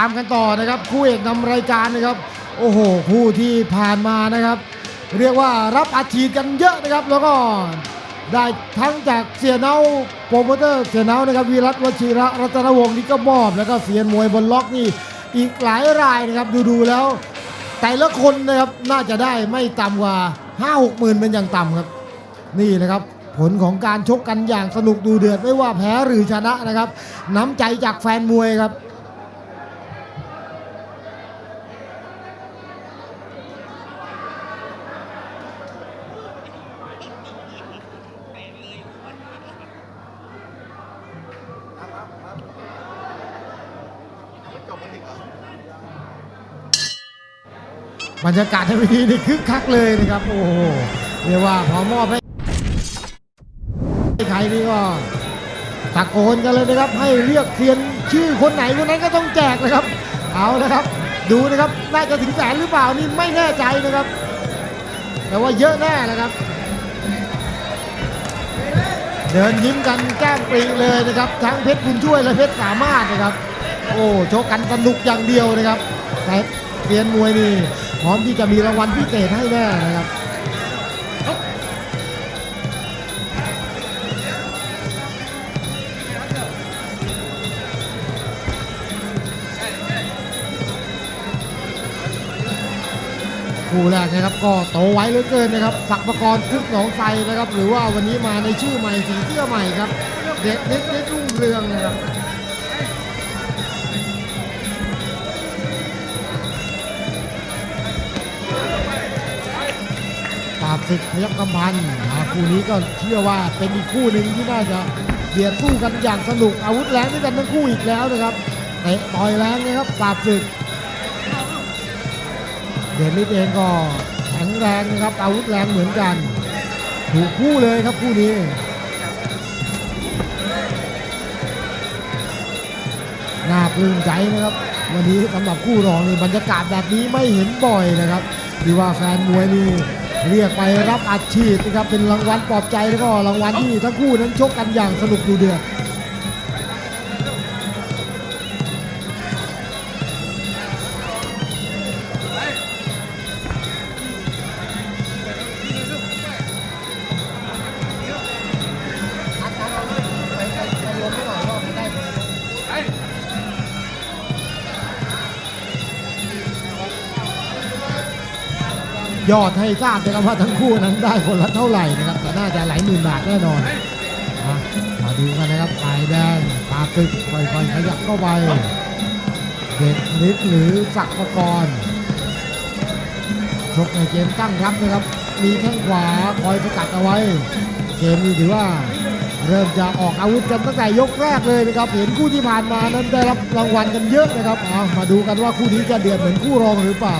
ามกันต่อนะครับ คู่เอกนำรายการนะครับ โอ้โหคู่ที่ผ่านมานะครับ เรียกว่ารับอัดฉีดกันเยอะนะครับ แล้วก็ได้ทั้งจากเสียเนาโปรโมเตอร์เสียเนานะครับวีรัตวชิระรัตนวงศ์นี่ก็มอบ แล้วก็เสียนมวยบนล็อกนี่อีกหลายรายนะครับดูๆแล้ว แต่ละคนนะครับน่าจะได้ไม่ต่ำกว่า5 6หมื่นเป็นอย่างต่ำครับ นี่นะครับผลของการชกกันอย่างสนุกดูเดือดไม่ว่าแพ้หรือชนะนะครับ น้ำใจจากแฟนมวยครับ รรยากาศในเวทีนี่คึกคักเลยนะครับโอ้โหเรียกว่าพอมอบให้ใครนี่ก็ตะโกนกันเลยนะครับ ให้เรียกเซียนชื่อคนไหนคนนั้นก็ต้องแจกนะครับ เอานะครับ ดูนะครับน่าจะถึงแสนหรือเปล่านี่ไม่แน่ใจนะครับ แต่ว่าเยอะแน่นะครับ เดินยิ้มกันแก้มปรีเลยนะครับทั้งเพชรบุญช่วยและเพชรสามารถนะครับ โอ้โชกกันสนุกอย่างเดียวนะครับแต่เซียนมวยนี่ พร้อมที่จะมีรางวัลพิเศษให้แน่นะครับคู่แรกนะครับก็โตไว้เหลือเกินนะครับศักประกรคุกหนองไทรนะครับ หรือว่าวันนี้มาในชื่อใหม่สีเสื้อใหม่ครับ เด็กนิดนิดรุ่งเรืองนะครับ ศึกพยัคฆ์กำพันคู่นี้ก็เชื่อว่าเป็นอีกคู่หนึ่งที่น่าจะเบียดสู้กันอย่างสนุกอาวุธแรงด้วยกันทั้งคู่อีกแล้วนะครับเตะต่อยแรงนะครับปราบศึกเดนลิสเองก็แข็งแรงนะครับอาวุธแรงเหมือนกัน ถูกคู่เลยครับคู่นี้น่าปลื้มใจนะครับ วันนี้สำหรับคู่รองนี่บรรยากาศแบบนี้ไม่เห็นบ่อยนะครับที่ว่าแฟนมวยนี่ เรียกไปรับอัดฉีดนะครับเป็นรางวัลปลอบใจแล้วก็รางวัลที่ทั้งคู่นั้นชกกันอย่างสนุกดูเดือด ยอดให้ทราบนะครับว่าทั้งคู่นั้นได้คนละเท่าไหร่นะครับแต่น่าจะหลายหมื่นบาทแน่นอนอะมาดูกันนะครับฝ่ายแดงปาตึกค่อยๆขยับเข้าไปเด็กฤทธิ์หรือศักดิ์ประกรณ์ชกในเกมตั้งรับนะครับ มีแข้งขวาคอยสกัดเอาไว้ เกมนี้ถือว่าเริ่มจะออกอาวุธกันตั้งแต่ยกแรกเลยนะครับ เห็นคู่ที่ผ่านมานั้นได้รับรางวัลกันเยอะนะครับเอามาดูกันว่าคู่นี้จะเดือดเหมือนคู่รองหรือเปล่า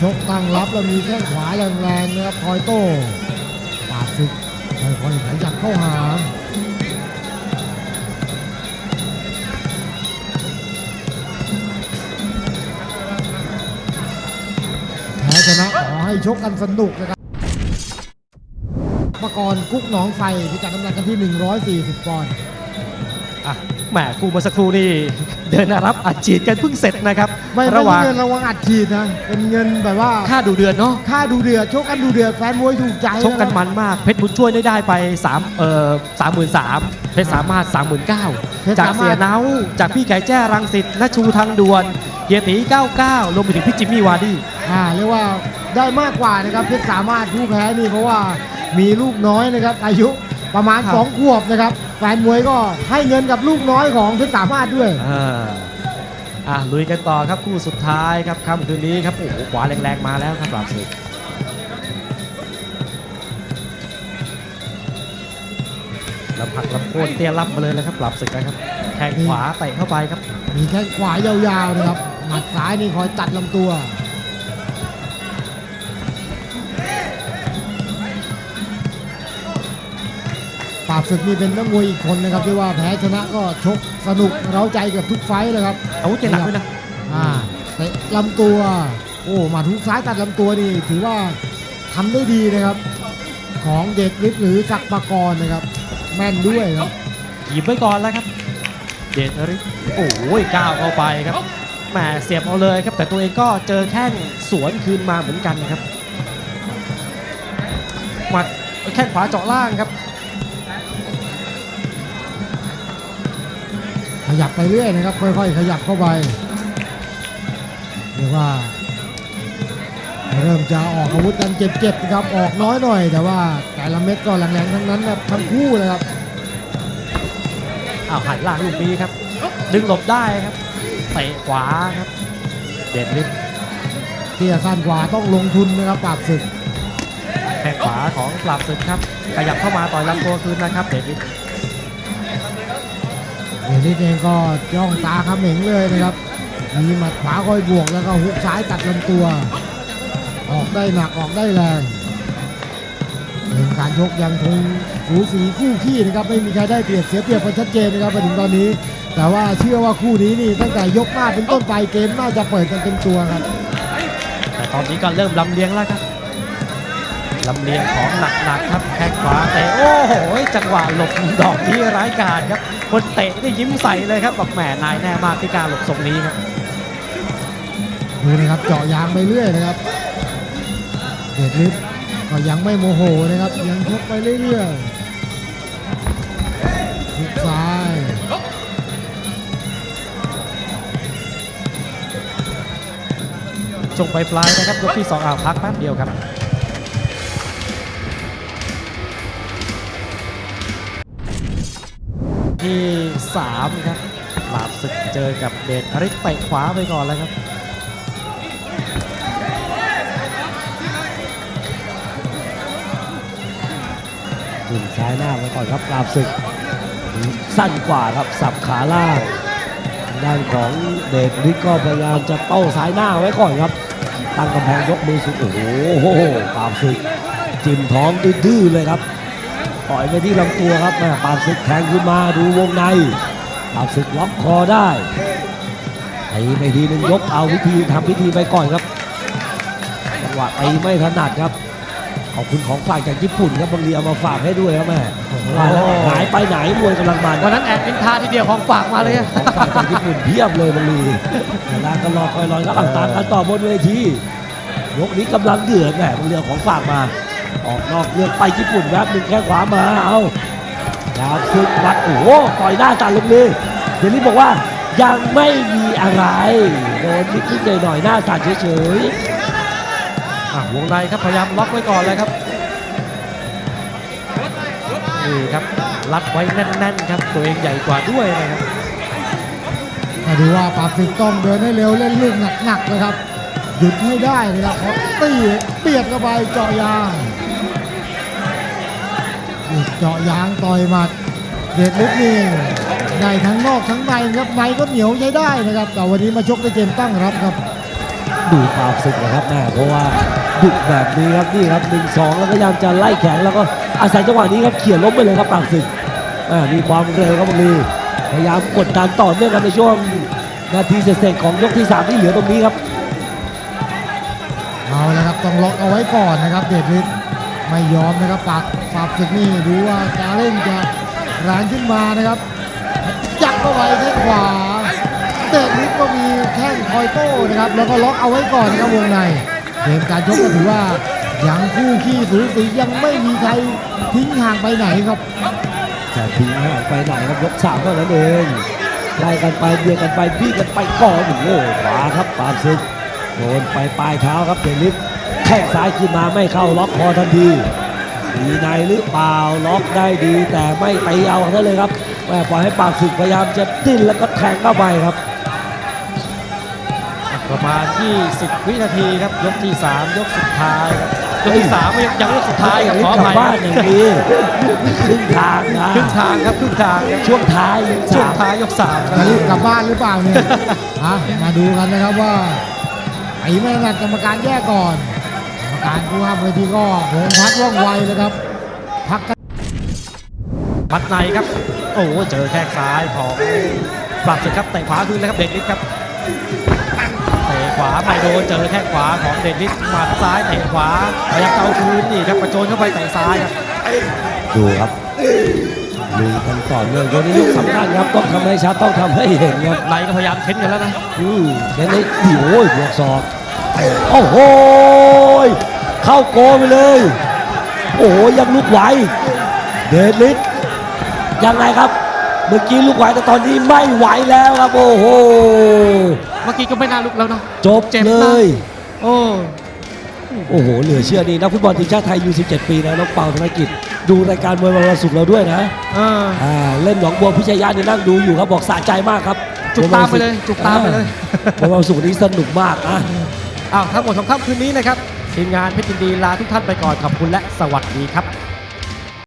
ชกตั้งรับแล้วมีแข้งขวาแรงๆนะครับคอยโต้ปาดศึกค่อยๆขยับเข้าหาแพ้ชนะขอให้ชกกันสนุกนะครับประกรณ์กุ๊กหนองไฟพิกัดน้ำหนักกันที่ 140 ปอนด์ แหมคู่เมื่อสักครู่นี่เดินรับอัดฉีดกันเพิ่งเสร็จนะครับไม่ไม่ระหใช่ว่างเงินรางวัลอัดฉีดนะเป็นเงินแบบว่าค่าดูเดือนเนาะค่าดูเดือดชกกันดูเดือดแฟนมวยถูกใจชกกันะครับมันมากเพชรบุญช่วยได้ได้ไป3เอ่อสามหมื่นสามเพชรสามารถ3 9 0 0เพชร0จากสามารถเสียเนาจากพี่ไก่แจ้รังสิตนชูทางด่วนเฮียตี99รวมไปถึงพี่จิมมี่วาร์ดี้ อ่าเรียกว่าได้มากกว่านะครับเพชรสามารถผู้แพ้นี่เพราะว่ามีลูกน้อยนะครับอายุ ประมาณครับ สองขวบนะครับแฟนมวยก็ให้เงินกับลูกน้อยของเพชรสามารถด้วย อ่าอะลุยกันต่อครับคู่สุดท้ายครับค่ำคืนนี้ครับโอ้โหขวาแรงๆมาแล้วครับปราบศึกลำหักลำโค่นเตี้ยรับมาเลยนะครับปราบศึกนะครับแข้งขวาเตะเข้าไปครับ มีแข้งขวายาวๆนะครับหมัดซ้ายนี่คอยตัดลำตัว ปราบศึกนี่เป็นนักมวยอีกคนนะครับที่ว่าแพ้ชนะก็ชกสนุกเร้าใจเกับทุกไฟต์เลยครับอาวุธจะหนักด้วยนะอ่าเตะลำตัว โอ้หมาทุกซ้ายตัดลำตัวนี่ถือว่าทำได้ดีนะครับ ของเด็กฤทธิ์หรือศักดิ์ปากรนะครับ แม่นด้วยครับหยิบไว้ก่อนแล้วครับ เดชอริสโอ้ยก้าวเข้าไปครับแหมเสียบเอาเลยครับ แต่ตัวเองก็เจอแข้งสวนคืนมาเหมือนกันครับหมัดแข้งขวาเจาะล่างครับ ขยับไปเรื่อยนะครับ ค่อยๆ ขยับเข้าไปเรียกว่า เริ่มจะออกอาวุธกันเจ็บๆนะครับออกน้อยหน่อย แต่ว่าแต่ละเม็ดก็แรงๆทั้งนั้นครับทั้งคู่เลยครับอ้าวหันล่างลูกนี้ครับ ดึงหลบได้ครับเตะขวาครับ เดชฤทธิ์เตี้ยสั้นกว่าต้องลงทุนนะครับปราบศึกแข้งขวาของปราบศึกครับ ขยับเข้ามาต่อยลำตัวคืนนะครับ เดชฤทธิ์ เดนิดเองก็จ้องตาเขม็งเลยนะครับ มีหมัดขวาคอยบวกแล้วก็ฮุกซ้ายตัดลำตัว ออกได้หนักออกได้แรงเกมการชกยังคงสูสีคู่ขี้นะครับไม่มีใครได้เปรียบเสียเปรียบกันชัดเจนนะครับมาถึงตอนนี้ แต่ว่าเชื่อว่าคู่นี้นี่ตั้งแต่ยกหน้าเป็นต้นไปเกมน่าจะเปิดกันเป็นตัวครับแต่ตอนนี้ก็เริ่มลำเลียงแล้วครับ ลำเลียงของหนักๆครับแข้งขวาเตะโอ้โหจังหวะหลบดอกนี้ร้ายกาจครับ คนเตะนี่ยิ้มใส่เลยครับบอกแหมนายแน่มากที่กล้ารหลบทรงนี้ครับดูนะครับเจาะยางไปเรื่อยนะครับเดชฤทธิ์ก็ยังไม่โมโหนะครับ ยังชกไปเรื่อยๆทุกซ้ายช่วงปลายๆนะครับยกที่สองอ่าวพักแป๊บเดียวครับ ที่ 3 ครับหลาบศึกเจอกับเดชอริสเตะขวาไปก่อนแล้วครับถึงซ้ายหน้าไว้ก่อนครับปราบศึก สั้นกว่าครับสับขาล่างด้านของเดชฤทธิ์ก็พยายามจะเป้าซ้ายหน้าไว้ก่อนครับ ตั้งกำแพงยกมือสุดโอ้โหปราบศึกจิ้มท้องดื้อเลยครับ ต่อยไปที่ลำตัวครับแม่ปราบศึกแทงขึ้นมาดูวงในปราบศึกล็อกคอได้ไอ้ไปทีนึงยกเอาวิธีทำพิธีไปก่อนครับจังหวะตีไม่ถนัดครับขอบคุณของฝากจากญี่ปุ่นครับบางทีเอามาฝากให้ด้วยครับแม่ว่าแล้วหายไปไหนมวยกำลังมันวันนั้นแอบกินทาทีเดียวของฝากมาเลยอะของฝากจากญี่ปุ่นเพียบเลยบางทีเวลาก็รอคอยรอยครับอะตามกันต่อบนเวทียกนี้กำลังเดือดแหมบางเรือของฝากมา ออกนอกเรื่องไปญี่ปุ่นแวบหนึ่งแค่ขวามาเอาดาบซึกวัดโอ้โหต่อยหน้าตัดลงเลยเดี๋ยวนี้บอกว่ายังไม่มีอะไรโดนนิดๆหน่อยๆหน้าสั่นเฉยอะวงในครับพยายามล็อกไว้ก่อนเลยครับนี่ครับรัดไว้แน่นๆครับตัวเองใหญ่กว่าด้วยนะครับแต่ดูว่าปราบศึกต้องเดินให้เร็วเล่นลูกหนักๆนะครับหยุดให้ได้นะครับเพราะตีเปียดเข้าไปเจาะยางนี่ เจาะยางต่อยหมัด เดชฤทธิ์นี่ได้ทั้งนอกทั้งในครับในก็เหนียวใช้ได้นะครับ แต่วันนี้มาชกในเกมตั้งรับครับๆดูปราบศึกนะครับแม่เพราะว่าดุแบบนี้ครับนี่ครับหนึ่งสองแล้วก็พยายามจะไล่แขนแล้วก็อาศัยจังหวะนี้ครับเขี่ยล้มไปเลยครับปราบศึกอ่ามีความเร็วครับบางทีพยายามกดดันต่อเนื่องกันในช่วงนาทีเศษๆของยกที่สามที่เหลือตรงนี้ครับเอาละครับต้องล็อกเอาไว้ก่อนนะครับ เดชฤทธิ์ไม่ยอมนะครับปาก ปราบศึกนี่ดูว่าจะเร่งจะแรงขึ้นมานะครับยไปแข้งขวาเดชฤทธิ์ก็มีแข้งคอยโต้นะครับ แล้วก็ล็อกเอาไว้ก่อนนะครับวงในเกมการชกก็ถือว่ายังคู่ขี้สูสียังไม่มีใครทิ้งห่างไปไหนครับจะทิ้งห่างไปไหนครับยกสามเท่านั้นเองไล่กันไปเบียดกันไปบี้กันไปก่อนโอ้โหขวาครับปาบศึกโดนไปปลายเท้าครับเดลิฟแข้งซ้ายขึ้นมาไม่เข้าล็อกคอทันที มีในหรือเปล่าล็อกได้ดีแต่ไม่ตีเอาซะเลยครับแม่ปล่อยให้ปราบศึกพยายามจะดิ้นแล้วก็แทงเข้าไปครับ ประมาณ 20 วินาทีครับยกที่ 3 ยกสุดท้ายครับยกที่3ยังยังยกสุดท้ายครับขอกอลับภัยบ้านอย่างนี้ครึ่งทางนะครึ่งทางครับครึ่งทางครับช่วงท้ายยกช่วสางมท้ายยก3คจะรับรีบกลับบ้านหรือเปล่าเนี่ยฮะมาดูกันนะครับว่าไอ้ไม่ถนัดกรรมการแยกก่อน กรรการผู้ห้ามเวทีก็โหงพักว่องไวเลยครับ พักกันมัดในครับ โอ้โหเจอแข้งซ้ายของปรับศึกครับเตะขวาคืนเลยครับเดชฤทธิ์ครับเตะขวาไม่โดนเจอแข้งขวาของเดชฤทธิ์หมัดซ้ายเตะขวาพยายามเอาคืนนี่ครับกระโจนเข้าไปเตะซ้ายครับดูครับลุยกันต่อเนื่องยกนี้ยกสำคัญครับต้องทำให้ชัดต้องทำให้เห็นครับในก็พยายามเค้นกันแล้วนะอืมเห็นไหมดิโอ้ยบวกศอก โอ้โห เข้าโกไปเลย โอ้โห ยังลุกไหว เดชฤทธิ์ยังไงครับ เมื่อกี้ลุกไหวแต่ตอนนี้ไม่ไหวแล้วครับ โอ้โห เมื่อกี้ก็ไม่น่าลุกแล้วนะ จบเจ็บเลนะ ย โอ้ โอ้โห เหลือเชื่อนี่นักฟุตบอลทีมชาติไทยอยู่17 ปีนะน้องเปาธนกิจ ดูรายการมวยวันศุกร์เราด้วยนะเออ อ่าเล่นหนองบัวพิชยาเนี่ยนั่งดูอยู่ครับบอกสะใจมากครับจุกตามไปเลยจุกตามไปเลย อ่าวันศุกร์นี้สนุกมากนะ อ้าวทั้งหมดของค่ำคืนนี้นะครับทีมงานเพชรยินดีลาทุกท่านไปก่อนขอบคุณและสวัสดีครับ